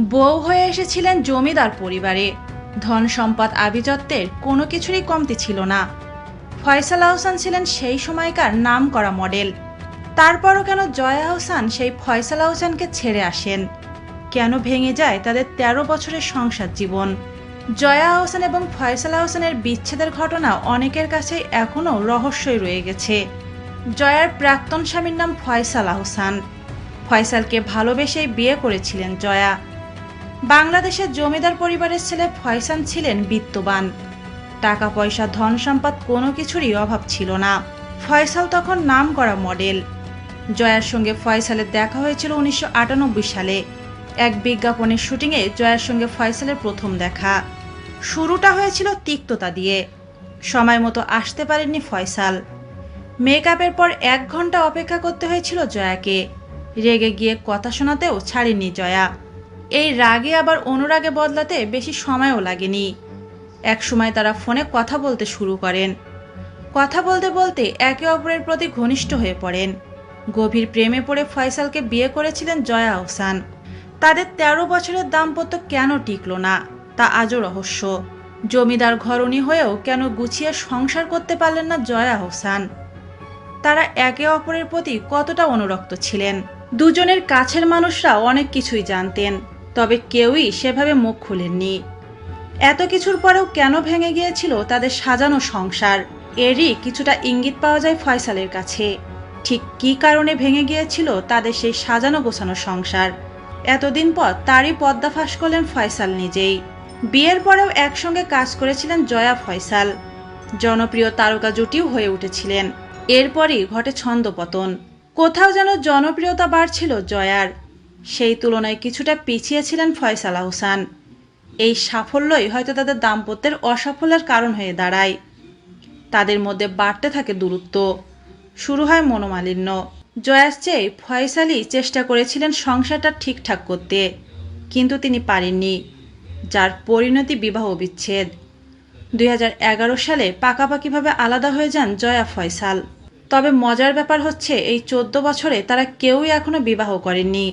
বউ হয়ে এসেছিলেন জমিদার পরিবারে। ধন সম্পদ আভিজাত্যের কোনো কিছুরই কমতি ছিল না। ফয়সাল আহসান ছিলেন সেই সময়কার নাম করা মডেল। তারপরও কেন জয়া আহসান সেই ফয়সাল আহসানকে ছেড়ে আসেন? কেন ভেঙে যায় তাদের ১৩ বছরের সংসার জীবন? জয়া আহসান এবং ফয়সাল আহসানের বিচ্ছেদের ঘটনা অনেকের কাছে এখনও রহস্যই রয়ে গেছে। জয়ার প্রাক্তন স্বামীর নাম ফয়সাল আহসান। ফয়সালকে ভালোবেসেই বিয়ে করেছিলেন জয়া। বাংলাদেশের জমিদার পরিবারের ছেলে ফয়সান ছিলেন বিত্তবান। টাকা পয়সা ধন সম্পদ কোনো কিছুরই অভাব ছিল না। ফয়সাল তখন নাম করা মডেল। জয়ার সঙ্গে ফয়সালের দেখা হয়েছিল উনিশশো আটানব্বই সালে। এক বিজ্ঞাপনের শুটিংয়ে জয়ার সঙ্গে ফয়সালের প্রথম দেখা। শুরুটা হয়েছিল তিক্ততা দিয়ে। সময় মতো আসতে পারেননি ফয়সাল। মেকআপের পর এক ঘণ্টা অপেক্ষা করতে হয়েছিল জয়াকে। রেগে গিয়ে কথা শোনাতেও ছাড়েনি জয়া। এই রাগে আবার অনুরাগে বদলাতে বেশি সময়ও লাগেনি। এক সময় তারা ফোনে কথা বলতে শুরু করেন। কথা বলতে বলতে একে অপরের প্রতি ঘনিষ্ঠ হয়ে পড়েন। গভীর প্রেমে পড়ে ফয়সালকে বিয়ে করেছিলেন জয়া আহসান। তাদের ১৩ বছরের দাম্পত্য কেন টিকলো না, তা আজও রহস্য। জমিদার ঘরণী হয়েও কেন গুছিয়ে সংসার করতে পারলেন না জয়া আহসান? তারা একে অপরের প্রতি কতটা অনুরক্ত ছিলেন? দুজনের কাছের মানুষরা অনেক কিছুই জানতেন। তবে কেউই সেভাবে মুখ খুলেননি। এত কিছুর পরেও কেন ভেঙে গিয়েছিল তাদের সাজানো সংসার? এরই কিছুটা ইঙ্গিত পাওয়া যায় ফয়সালের কাছে। ঠিক কী কারণে ভেঙে গিয়েছিল তাদের সেই সাজানো গোছানো সংসার? এতদিন পর তারই পদ্মা ফাঁস করলেন ফয়সাল নিজেই। বিয়ের পরেও একসঙ্গে কাজ করেছিলেন জয়া ফয়সাল। জনপ্রিয় তারকা জুটিও হয়ে উঠেছিলেন। এরপরই ঘটে ছন্দপতন কোথাও যেন জনপ্রিয়তা বাড়ছিল জয়ার। সেই তুলনায় কিছুটা পিছিয়ে ছিলেন ফয়সাল আহসান এই সাফল্যই হয়তো তাদের দাম্পত্যের অসাফল্যের কারণ হয়ে দাঁড়ায়। তাদের মধ্যে বাড়তে থাকে দূরত্ব। শুরু হয় মনোমালিন্য। জয়ার চেয়ে ফয়সালই চেষ্টা করেছিলেন সংসারটা ঠিকঠাক করতে, কিন্তু তিনি পারেননি, যার পরিণতি বিবাহ বিচ্ছেদ। দুই হাজার এগারো সালে পাকাপাকিভাবে আলাদা হয়ে যান জয়া ফয়সাল। তবে মজার ব্যাপার হচ্ছে, এই চোদ্দ বছরে তারা কেউই এখনও বিবাহ করেননি।